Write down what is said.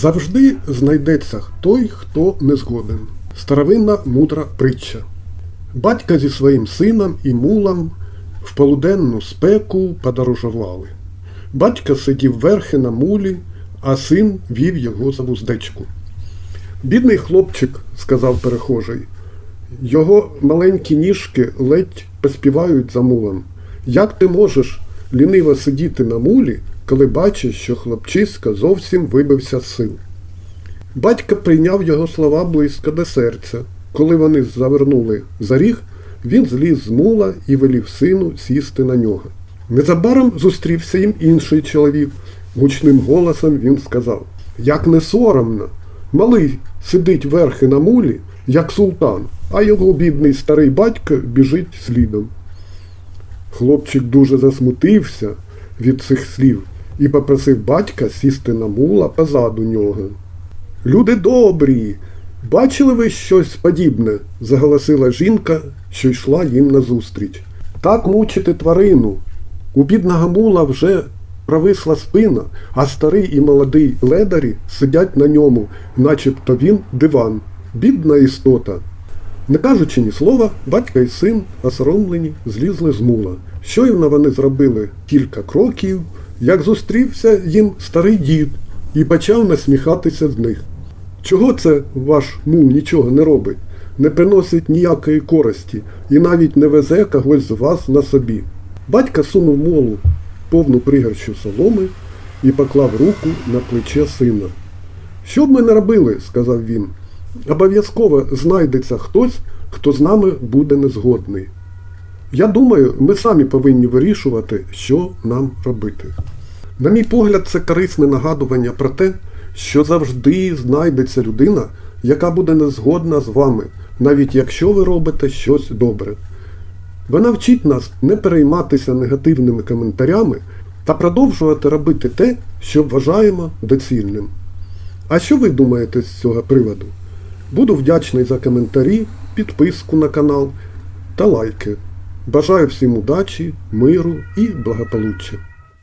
Завжди знайдеться той, хто не згоден. Старовинна мудра притча. Батька зі своїм сином і мулом в полуденну спеку подорожували. Батько сидів верхи на мулі, а син вів його за вуздечку. Бідний хлопчик, сказав перехожий, його маленькі ніжки ледь поспівають за мулом. Як ти можеш ліниво сидіти на мулі, коли бачиш, що хлопчиська зовсім вибився з сил? Батько прийняв його слова близько до серця. Коли вони завернули за ріг, він зліз з мула і велів сину сісти на нього. Незабаром зустрівся їм інший чоловік. Гучним голосом він сказав: Як не соромно, малий сидить верхи на мулі, як султан, а його бідний старий батько біжить слідом. Хлопчик дуже засмутився від цих слів і попросив батька сісти на мула позаду нього. Люди добрі, бачили ви щось подібне? заголосила жінка, що йшла їм назустріч. Так мучити тварину. У бідного мула вже провисла спина, а старий і молодий ледарі сидять на ньому, начебто він диван. Бідна істота. Не кажучи ні слова, батько і син, осоромлені, злізли з мула. Щойно вони зробили кілька кроків, як зустрівся їм старий дід і почав насміхатися з них. Чого це ваш мул нічого не робить, не приносить ніякої користі і навіть не везе когось з вас на собі? Батько сунув молу повну пригорщу соломи і поклав руку на плече сина. Що б ми не робили, сказав він, обов'язково знайдеться хтось, хто з нами буде незгодний. Я думаю, ми самі повинні вирішувати, що нам робити. На мій погляд, це корисне нагадування про те, що завжди знайдеться людина, яка буде незгодна з вами, навіть якщо ви робите щось добре. Вона вчить нас не перейматися негативними коментарями та продовжувати робити те, що вважаємо доцільним. А що ви думаєте з цього приводу? Буду вдячний за коментарі, підписку на канал та лайки. Бажаю всім удачі, миру і благополуччя.